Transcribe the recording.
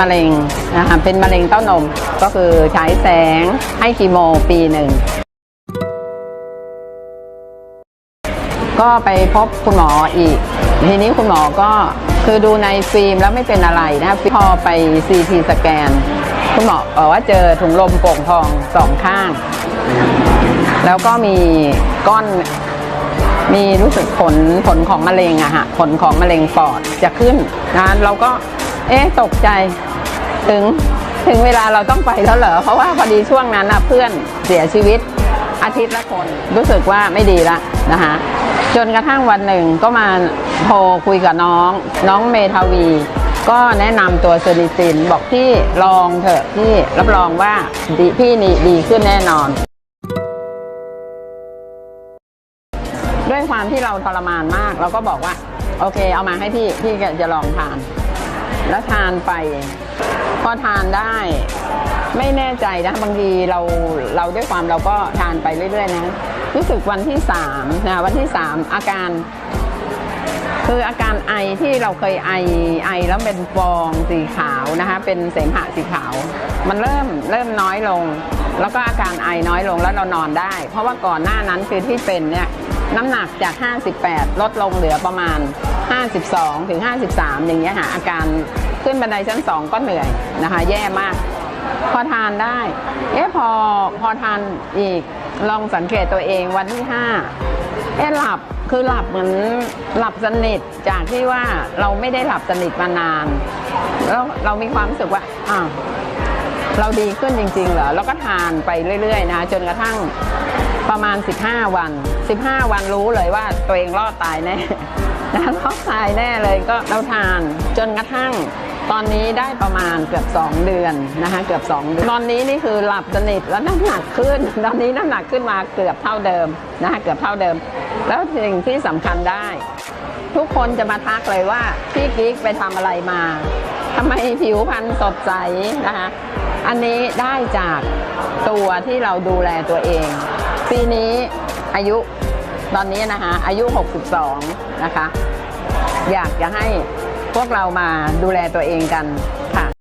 มะเร็งนะคะเป็นมะเร็งเต้านมก็คือใช้แสงให้คีโมปีหนึ่ง ก็ไปพบคุณหมออีก ทีนี้คุณหมอก็คือดูในฟิล์มแล้วไม่เป็นอะไรนะพอไปซีทีสแกน คุณหมอบอกว่าเจอถุงลมโป่งพองสองข้าง แล้วก็มีก้อนมีรู้สึกผลผลของมะเร็งอะฮะผลของมะเร็งปอดจะขึ้นนะเราก็ เอ๊ะตกใจ ถึงถึงเวลาเราต้องไปแล้วเหรอ เพราะว่าพอดีช่วงนั้นนะเพื่อนเสียชีวิตอาทิตย์ละคน รู้สึกว่าไม่ดีละนะคะจนกระทั่งวันหนึ่งก็มาโทรคุยกับน้อง น้องเมทาวี ก็แนะนำตัวเซนิซินบอกพี่ลองเถอะพี่รับรองว่าดีพี่นี่ดีขึ้นแน่นอน ด้วยความที่เราทรมานมาก เราก็บอกว่า โอเคเอามาให้พี่ พี่จะลองทาน แล้วทานไป พอทานได้ ไม่แน่ใจนะบางทีเราเราด้วยความเราก็ทานไปเรื่อยๆนะรู้สึกวันที่สามนะวันที่สามอาการคืออาการไอที่เราเคยไอไอแล้วเป็นฟองสีขาวนะคะ เป็นเสมหะสีขาว มันเริ่มเริ่มน้อยลง แล้วก็อาการไอน้อยลงแล้วเรานอนได้ เพราะว่าก่อนหน้านั้นคือที่เป็นเนี่ย น้ำหนักจาก 58 ลดลงเหลือประมาณ 52 ถึง 53 อย่างเงี้ยค่ะ อาการขึ้นบันไดชั้น 2 ก็เหนื่อยนะคะ แย่มาก พอทานได้ เอ๊ะพอพอทานอีกลองสังเกตตัวเองวันที่ 5 เอ๊ะหลับคือหลับเหมือนหลับสนิทจากที่ว่าเราไม่ได้หลับสนิทมานาน แล้วเรามีความรู้สึกว่าอ้าว เราดีขึ้นจริงๆเหรอแล้วก็ทานไปเรื่อยๆนะจนกระทั่งประมาณ 15 วัน 15 วันรู้เลยว่าตัวเองรอดตายแน่นะรอดตายแน่เลยก็เราทานจนกระทั่งตอนนี้ได้ประมาณเกือบ 2 เดือนนะคะเกือบ2เดือนตอนนี้นี่คือหลับสนิทแล้วน้ำหนักขึ้น ตอนนี้น้ำหนักขึ้นมาเกือบเท่าเดิมนะคะเกือบเท่าเดิม แล้วสิ่งที่สำคัญได้ ทุกคนจะมาทักเลยว่าพี่กิ๊กไปทำอะไรมา ทำไมผิวพรรณสดใสนะคะ อันนี้ได้จากตัวที่เราดูแลตัวเอง ปีนี้อายุตอนนี้นะคะอายุ 62 นะคะ อยากจะให้พวกเรามาดูแลตัวเองกัน